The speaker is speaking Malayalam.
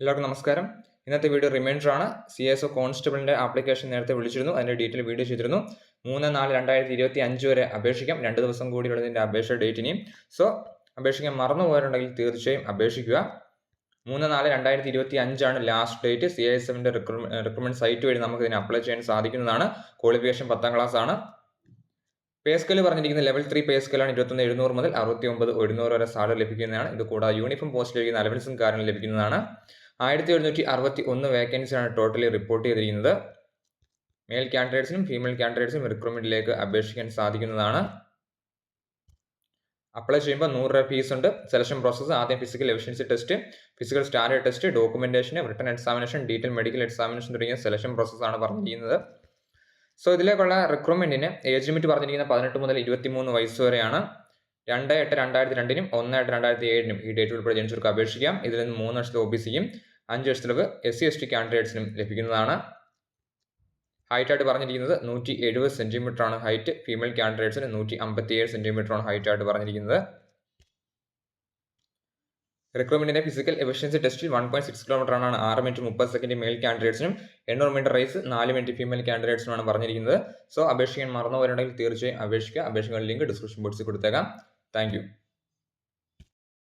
എല്ലാവർക്കും നമസ്കാരം. ഇന്നത്തെ വീഡിയോ റിമൈൻഡർ ആണ്. സി എസ് ഒ കോൺസ്റ്റബിളിന്റെ ആപ്ലിക്കേഷൻ നേരത്തെ വിളിച്ചിരുന്നു. അതിന്റെ ഡീറ്റെയിൽ വീഡിയോ ചെയ്തിരുന്നു. മൂന്ന് നാല് രണ്ടായിരത്തി ഇരുപത്തി അഞ്ച് വരെ അപേക്ഷിക്കാം. രണ്ട് ദിവസം കൂടിയുള്ള ഇതിന്റെ അപേക്ഷ ഡേറ്റ് ഇനിയും. സോ അപേക്ഷിക്കാൻ മറന്നു പോയിട്ടുണ്ടെങ്കിൽ തീർച്ചയായും അപേക്ഷിക്കുക. മൂന്ന് നാല് രണ്ടായിരത്തി ഇരുപത്തി അഞ്ചാണ് ലാസ്റ്റ് ഡേറ്റ് സി എസ് എഫിന്റെ റിക്രൂട്ട്മെന്റ് സൈറ്റ് വഴി നമുക്ക് ഇതിന് അപ്ലൈ ചെയ്യാൻ സാധിക്കുന്നതാണ്. ക്വാളിഫിക്കേഷൻ പത്താം ക്ലാസ് ആണ്. പേ സ്കെയിൽ പറഞ്ഞിരിക്കുന്ന ലെവൽ ത്രീ പേ സ്കെയിലാണ് ഇരുപത്തൊന്ന് എഴുന്നൂറ് മുതൽ അറുപത്തി ഒമ്പത് എഴുന്നൂറ് വരെ സാലറി ലഭിക്കുന്നതാണ്. ഇത് കൂടാതെ യൂണിഫോം പോസ്റ്റ് ലഭിക്കുന്ന അലവൻസും കാര്യങ്ങളും ലഭിക്കുന്നതാണ്. ആയിരത്തി ഒരുന്നൂറ്റി അറുപത്തി ഒന്ന് വേക്കൻസിയാണ് ടോട്ടലി റിപ്പോർട്ട് ചെയ്തിരിക്കുന്നത്. മെയിൽ കാൻഡിഡേറ്റ്സിനും ഫീമെയിൽ കാൻഡിഡേറ്റ്സിനും റിക്രൂട്ട്മെന്റിലേക്ക് അപേക്ഷിക്കാൻ സാധിക്കുന്നതാണ്. അപ്ലൈ ചെയ്യുമ്പോൾ നൂറ് രൂപ ഫീസ് ഉണ്ട്. സെലക്ഷൻ പ്രോസസ്സ് ആദ്യം physical efficiency test physical standard test documentation written examination detail medical examination തുടങ്ങിയ സെലക്ഷൻ പ്രോസസ്സാണ് പറഞ്ഞിരിക്കുന്നത്. സോ ഇതിലേക്കുള്ള റിക്രൂട്ട്മെന്റിന് ഏജ് ലിമിറ്റ് പറഞ്ഞിരിക്കുന്ന പതിനെട്ട് മുതൽ ഇരുപത്തിമൂന്ന് വയസ്സ് വരെയാണ്. രണ്ട് എട്ട് രണ്ടായിരത്തി രണ്ടിനും ഒന്ന് എട്ട് രണ്ടായിരത്തി ഏഴിനും ഈ ഡേറ്റ് ഉൾപ്പെടെ ജനിച്ചവർക്ക് അപേക്ഷിക്കാം. ഇതിൽ നിന്ന് മൂന്ന് വർഷത്തെ ഒ ബി സിയും അഞ്ച് വർഷത്തിലേക്ക് എസ് സി എസ് ടി കാൻഡിഡേറ്റ്സിനും ലഭിക്കുന്നതാണ്. ഹൈറ്റ് ആയിട്ട് പറഞ്ഞിരിക്കുന്നത് നൂറ്റി എഴുപത് സെന്റിമീറ്റർ ആണ് ഹൈറ്റ് ഫീമെയിൽ കാൻഡിഡേറ്റ്സിന് നൂറ്റി അമ്പത്തി ഏഴ് സെന്റിമീറ്റർ ആണ് ഹൈറ്റ് ആയിട്ട് പറഞ്ഞിരിക്കുന്നത്. റിക്രൂട്ട്മെന്റിന്റെ ഫിസിക്കൽ എഫിഷ്യൻസി ടെസ്റ്റിൽ വൺ പോയിന്റ് സിക്സ് കിലോമീറ്റർ ആണ് ആറ് മിനിറ്റ് മുപ്പത് സെക്കൻഡ് മെയിൽ കാൻഡിഡേറ്റ്സിനും എണ്ണൂറ് മീറ്റർ റേസ് നാല് മിനിറ്റ് ഫീമെയിൽ കാൻഡിഡേറ്റ്സിനുമാണ് പറഞ്ഞിരിക്കുന്നത്. സോ അപേക്ഷിക്കാൻ മറന്നു വരുന്നുണ്ടെങ്കിൽ തീർച്ചയായും അപേക്ഷിക്കുക. അപേക്ഷകളുടെ ലിങ്ക് ഡിസ്ക്രിപ്ഷൻ ബോക്സിൽ കൊടുത്തേക്കാം. Thank you.